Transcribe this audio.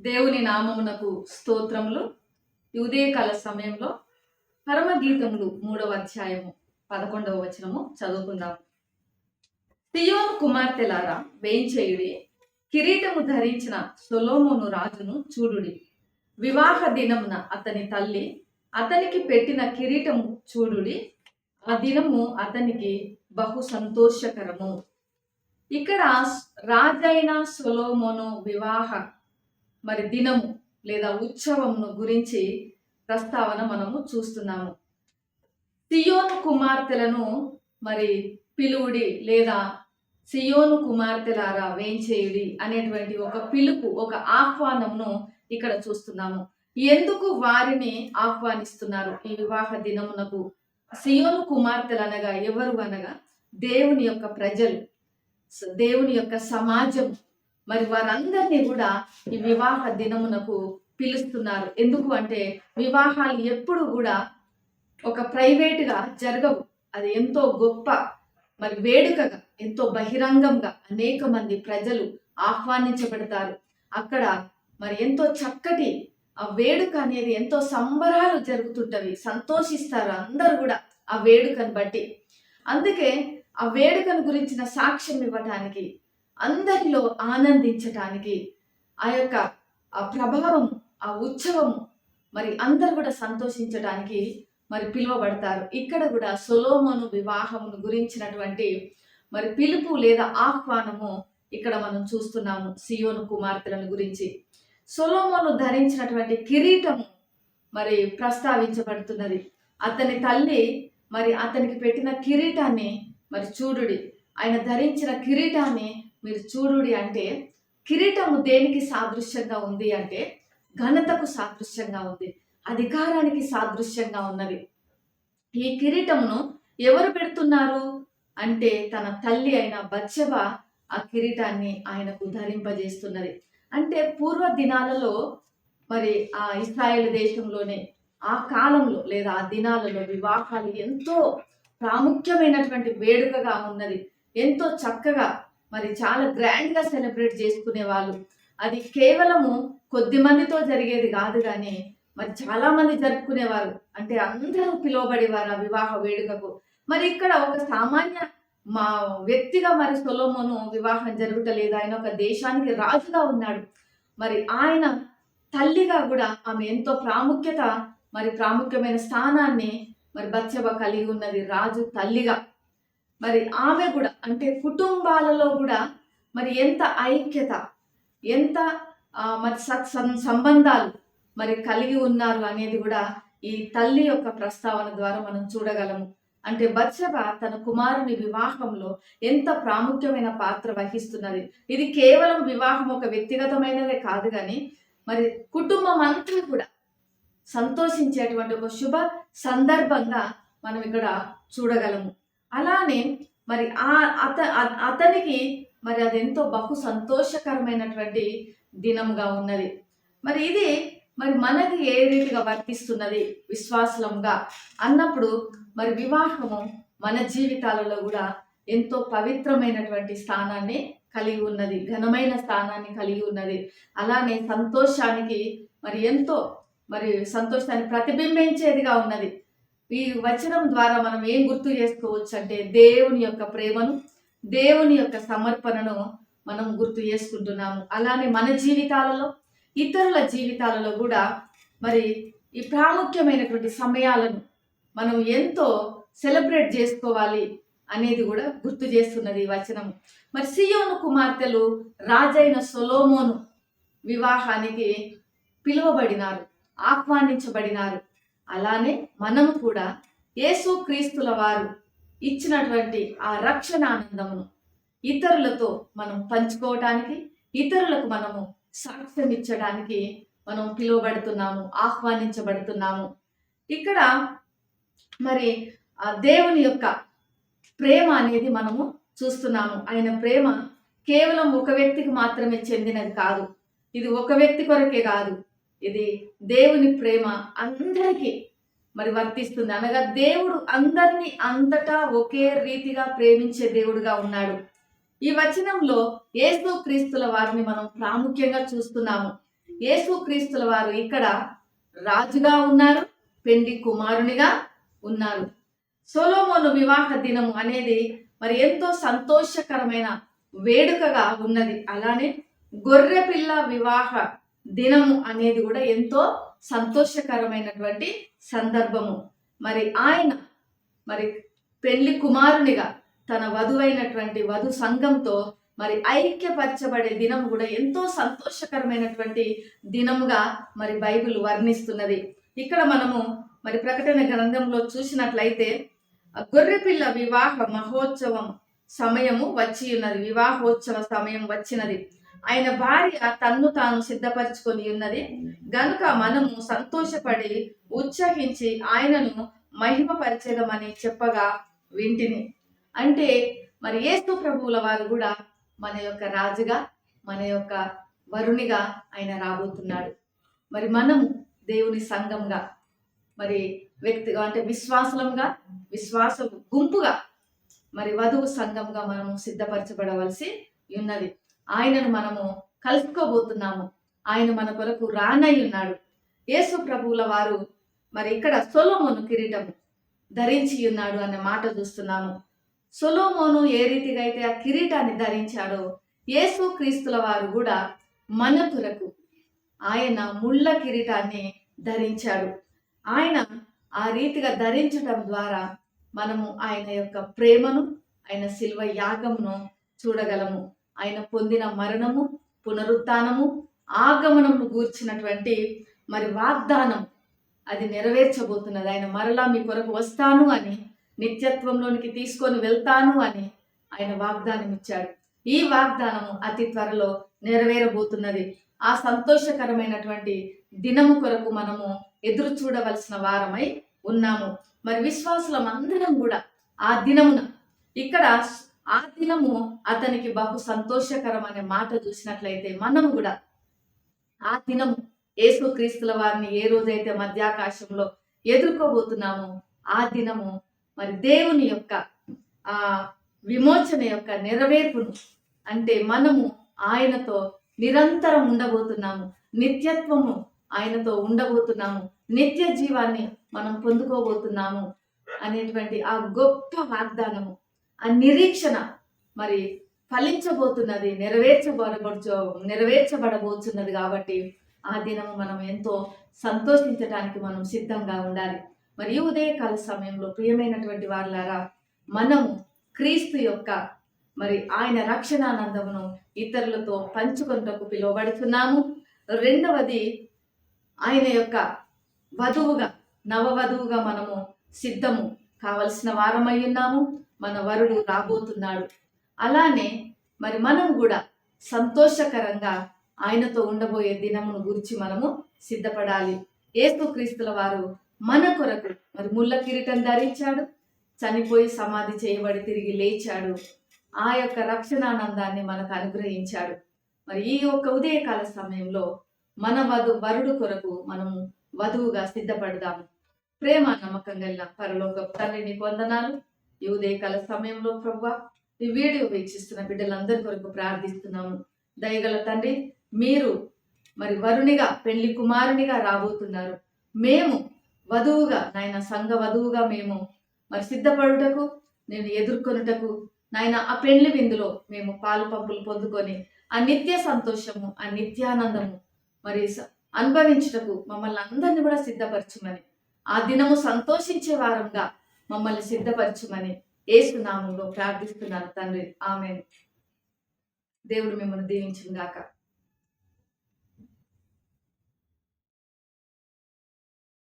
దేవుని నామమునకు స్తోత్రములు. ఉదయకాల సమయంలో పరమగీతములు మూడవ అధ్యాయము పదకొండవ వచనము చదువుకుందాం. సియోను కుమార్తెలారా వేయించేయుడి. కిరీటము ధరించిన సొలోమోను రాజును చూడుడి. వివాహ దినమున అతని తల్లి అతనికి పెట్టిన కిరీటము చూడుడి. ఆ దినము అతనికి బహు సంతోషకరము. ఇక్కడ రాజైన సొలోమోను వివాహ మరి దినము లేదా ఉత్సవమును గురించి ప్రస్తావన మనము చూస్తున్నాము. సియోను కుమార్తెలను మరి పిలువుడి లేదా సియోను కుమార్తెలారా వేంచేయుడి అనేటువంటి ఒక పిలుపు ఒక ఆహ్వానంను ఇక్కడ చూస్తున్నాము. ఎందుకు వారిని ఆహ్వానిస్తున్నారు ఈ వివాహ దినమునకు? సియోను కుమార్తెలు అనగా ఎవరు అనగా? దేవుని యొక్క ప్రజలు. దేవుని యొక్క సమాజం మరి వారందరినీ కూడా ఈ వివాహ దినమునకు పిలుస్తున్నారు. ఎందుకు అంటే వివాహాలు ఎప్పుడు కూడా ఒక ప్రైవేటుగా జరగవు. అది ఎంతో గొప్ప మరి వేడుకగా ఎంతో బహిరంగంగా అనేక మంది ప్రజలు ఆహ్వానించబడతారు. అక్కడ మరి ఎంతో చక్కటి ఆ వేడుక అనేది ఎంతో సంబరాలు జరుగుతుంటవి. సంతోషిస్తారు అందరూ కూడా ఆ వేడుకను బట్టి. అందుకే ఆ వేడుకను గురించిన సాక్ష్యం ఇవ్వటానికి అందరిలో ఆనందించటానికి ఆ యొక్క ఆ ప్రభావం ఆ ఉత్సవం మరి అందరు కూడా సంతోషించడానికి మరి పిలువబడతారు. ఇక్కడ కూడా సొలోమోను వివాహమును గురించినటువంటి మరి పిలుపు లేదా ఆహ్వానము ఇక్కడ మనం చూస్తున్నాము సియోను కుమార్తెలను గురించి. సొలోమోను ధరించినటువంటి కిరీటము మరి ప్రస్తావించబడుతున్నది. అతని తల్లి మరి అతనికి పెట్టిన కిరీటాన్ని మరి చూడుడి. ఆయన ధరించిన కిరీటాన్ని మీరు చూడుడి అంటే కిరీటము దేనికి సాదృశ్యంగా ఉంది అంటే ఘనతకు సాదృశ్యంగా ఉంది అధికారానికి సాదృశ్యంగా ఉన్నది. ఈ కిరీటమును ఎవరు పెడుతున్నారు? అంటే తన తల్లి అయిన బచ్చబ ఆ కిరీటాన్ని ఆయనకు ధరింపజేస్తున్నది. అంటే పూర్వ దినాలలో మరి ఆ ఇస్రాయేల్ దేశంలోనే ఆ కాలంలో లేదా ఆ దినాలలో వివాహాలు ఎంతో ప్రాముఖ్యమైనటువంటి వేడుకగా ఉన్నది. ఎంతో చక్కగా మరి చాలా గ్రాండ్గా సెలబ్రేట్ చేసుకునే వాళ్ళు. అది కేవలము కొద్ది మందితో జరిగేది కాదు కానీ మరి చాలామంది జరుపుకునేవారు అంటే అందరూ పిలువబడేవారు ఆ వివాహ వేడుకకు. మరి ఇక్కడ ఒక సామాన్య మా వ్యక్తిగా మరి సొలోమోను వివాహం జరుగుతలేదు ఆయన ఒక దేశానికి రాజుగా ఉన్నాడు. మరి ఆయన తల్లిగా కూడా ఆమె ఎంతో ప్రాముఖ్యత మరి ప్రాముఖ్యమైన స్థానాన్ని మరి బచ్చబ కలిగి ఉన్నది రాజు తల్లిగా. మరి ఆమె కూడా అంటే కుటుంబాలలో కూడా మరి ఎంత ఐక్యత ఎంత మరి సత్ సం- సంబంధాలు మరి కలిగి ఉన్నారు అనేది కూడా ఈ తల్లి యొక్క ప్రస్తావన ద్వారా మనం చూడగలము. అంటే బత్సబ తన కుమారుని వివాహంలో ఎంత ప్రాముఖ్యమైన పాత్ర వహిస్తున్నది. ఇది కేవలం వివాహం ఒక వ్యక్తిగతమైనదే కాదు కానీ మరి కుటుంబం అంతా కూడా సంతోషించేటువంటి ఒక శుభ సందర్భంగా మనం ఇక్కడ చూడగలము. అలానే మరి ఆ అత అతనికి మరి అది ఎంతో బహు సంతోషకరమైనటువంటి దినంగా ఉన్నది. మరి ఇది మరి మనకి ఏ రీతిగా వర్తిస్తున్నది విశ్వాసంగా అన్నప్పుడు మరి వివాహము మన జీవితాలలో కూడా ఎంతో పవిత్రమైనటువంటి స్థానాన్ని కలిగి ఉన్నది ఘనమైన స్థానాన్ని కలిగి ఉన్నది. అలానే సంతోషానికి మరి ఎంతో మరి సంతోషాన్ని ప్రతిబింబించేదిగా ఉన్నది. ఈ వచనం ద్వారా మనం ఏం గుర్తు చేసుకోవచ్చు అంటే దేవుని యొక్క ప్రేమను దేవుని యొక్క సమర్పణను మనం గుర్తు చేసుకుంటున్నాము. అలానే మన జీవితాలలో ఇతరుల జీవితాలలో కూడా మరి ఈ ప్రాముఖ్యమైనటువంటి సమయాలను మనం ఎంతో సెలబ్రేట్ చేసుకోవాలి అనేది కూడా గుర్తు చేస్తున్నది ఈ వచనం. మరి సియోను కుమార్తెలు రాజైన సొలోమోను వివాహానికి పిలువబడినారు ఆహ్వానించబడినారు. అలానే మనం కూడా యేసు క్రీస్తుల వారు ఇచ్చినటువంటి ఆ రక్షణ ఆనందమును ఇతరులతో మనం పంచుకోవటానికి ఇతరులకు మనము సాక్ష్యం ఇచ్చడానికి మనం పిలువబడుతున్నాము ఆహ్వానించబడుతున్నాము. ఇక్కడ మరి ఆ దేవుని యొక్క ప్రేమ అనేది మనము చూస్తున్నాము. ఆయన ప్రేమ కేవలం ఒక వ్యక్తికి మాత్రమే చెందినది కాదు. ఇది ఒక వ్యక్తి కొరకే కాదు. ఇది దేవుని ప్రేమ అందరికీ మరి వర్తిస్తుంది. అనగా దేవుడు అందరినీ అంతటా ఒకే రీతిగా ప్రేమించే దేవుడుగా ఉన్నాడు. ఈ వచనంలో యేసు క్రీస్తుల వారిని మనం ప్రాముఖ్యంగా చూస్తున్నాము. యేసుక్రీస్తుల వారు ఇక్కడ రాజుగా ఉన్నారు పెండి కుమారునిగా ఉన్నారు. సోలోమోను వివాహ దినము అనేది మరి ఎంతో సంతోషకరమైన వేడుకగా ఉన్నది. అలానే గొర్రె పిల్ల వివాహ దినము అనేది కూడా ఎంతో సంతోషకరమైనటువంటి సందర్భము. మరి ఆయన మరి పెళ్ళి కుమారునిగా తన వధువైనటువంటి వధు సంఘంతో మరి ఐక్యపరచబడే దినం కూడా ఎంతో సంతోషకరమైనటువంటి దినముగా మరి బైబిల్ వర్ణిస్తున్నది. ఇక్కడ మనము మరి ప్రకటన గ్రంథంలో చూసినట్లయితే గొర్రెపిల్ల వివాహ మహోత్సవం సమయము వచ్చి ఉన్నది వివాహోత్సవ సమయం వచ్చినది. ఆయన భార్య తన్ను తాను సిద్ధపరచుకొని ఉన్నది. గనుక మనము సంతోషపడి ఉత్సహించి ఆయనను మహిమపరచేదమని చెప్పగా వింటిని. అంటే మరి ఏస్తు ప్రభువుల వారు కూడా మన యొక్క రాజుగా మన యొక్క వరుణిగా ఆయన రాబోతున్నాడు. మరి మనము దేవుని సంఘంగా మరి వ్యక్తిగా అంటే విశ్వాసంగా విశ్వాస గుంపుగా మరి వధువు సంఘంగా మనము సిద్ధపరచబడవలసి ఉన్నది. ఆయనను మనము కలుసుకోబోతున్నాము. ఆయన మన కొరకు రానై ఉన్నాడు. యేసు ప్రభువుల వారు మరి ఇక్కడ సొలోమోను కిరీటం ధరించి ఉన్నాడు అనే మాట చూస్తున్నాము. సొలోమోను ఏ రీతిగా అయితే ఆ కిరీటాన్ని ధరించాడో యేసు క్రీస్తుల వారు కూడా మన కొరకు ఆయన ముళ్ళ కిరీటాన్ని ధరించాడు. ఆయన ఆ రీతిగా ధరించడం ద్వారా మనము ఆయన యొక్క ప్రేమను ఆయన శిల్వ యాగమును చూడగలము. ఆయన పొందిన మరణము పునరుత్నము ఆగమనము గూర్చినటువంటి మరి వాగ్దానం అది నెరవేర్చబోతున్నది. ఆయన మరలా మీ కొరకు వస్తాను అని నిత్యత్వంలోనికి తీసుకొని వెళ్తాను అని ఆయన వాగ్దానం ఇచ్చాడు. ఈ వాగ్దానము అతి త్వరలో నెరవేరబోతున్నది. ఆ సంతోషకరమైనటువంటి దినము కొరకు మనము ఎదురు చూడవలసిన వారమై ఉన్నాము. మరి విశ్వాసులం అందరం కూడా ఆ దినమున ఇక్కడ ఆ దినము అతనికి బహు సంతోషకరం అనే మాట చూసినట్లయితే మనము కూడా ఆ దినము యేసు క్రీస్తుల వారిని ఏ రోజైతే మధ్యాకాశంలో ఎదుర్కోబోతున్నామో ఆ దినము మరి దేవుని యొక్క ఆ విమోచన యొక్క నెరవేర్పును అంటే మనము ఆయనతో నిరంతరం ఉండబోతున్నాము. నిత్యత్వము ఆయనతో ఉండబోతున్నాము. నిత్య జీవాన్ని మనం పొందుకోబోతున్నాము అనేటువంటి ఆ గొప్ప వాగ్దానము. ఆ నిరీక్షణ మరి ఫలించబోతున్నది నెరవేర్చబడబడుచు నెరవేర్చబడబోతున్నది కాబట్టి ఆ దినము మనం ఎంతో సంతోషించడానికి మనం సిద్ధంగా ఉండాలి. మరి ఉదయకాల సమయంలో ప్రియమైనటువంటి వారులారా మనము క్రీస్తు యొక్క మరి ఆయన రక్షణానందమును ఇతరులతో పంచుకొనటకు పిలువబడుతున్నాము రెండవది ఆయన యొక్క వధువుగా నవవధువుగా మనము సిద్ధము కావలసిన వారమై ఉన్నాము. మన వరుడు రాబోతున్నాడు. అలానే మరి మనం కూడా సంతోషకరంగా ఆయనతో ఉండబోయే దినమును గురించి మనము సిద్ధపడాలి. ఏసుక్రీస్తుల వారు మన కొరకు మరి ముళ్ళ కిరీటం ధరించాడు. చనిపోయి సమాధి చేయబడి తిరిగి లేచాడు. ఆ యొక్క రక్షణానందాన్ని మనకు అనుగ్రహించాడు. మరి ఈ యొక్క ఉదయకాల సమయంలో మన వధు వరుడు కొరకు మనము వధువుగా సిద్ధపడదాము. ప్రేమ నమ్మకం గల పరలోక తండ్రిని పొందనాలు ఈ ఉదయకాల సమయంలో ప్రభు ఈ వీడియో వీక్షిస్తున్న బిడ్డలందరి కొరకు ప్రార్థిస్తున్నాము. దయగల తండ్రి మీరు మరి వరునిగా పెళ్ళి కుమారునిగా రాబోతున్నారు. మేము వధువుగా నాయన సంఘ వధువుగా మేము మరి సిద్ధపడుటకు నేను ఎదుర్కొనుటకు నాయన ఆ పెళ్ళి విందులో మేము పాలు పంపులు పొందుకొని ఆ నిత్య సంతోషము ఆ నిత్యానందము మరి స- అనుభవించుటకు మమ్మల్ని అందరిని కూడా సిద్ధపరచమని ఆ దినము సంతోషించే వారంగా మమ్మల్ని సిద్ధపరచుమని ఏసునామంలో ప్రార్థిస్తున్నాను తండ్రి. ఆమె దేవుడు మిమ్మల్ని దీవించుగాక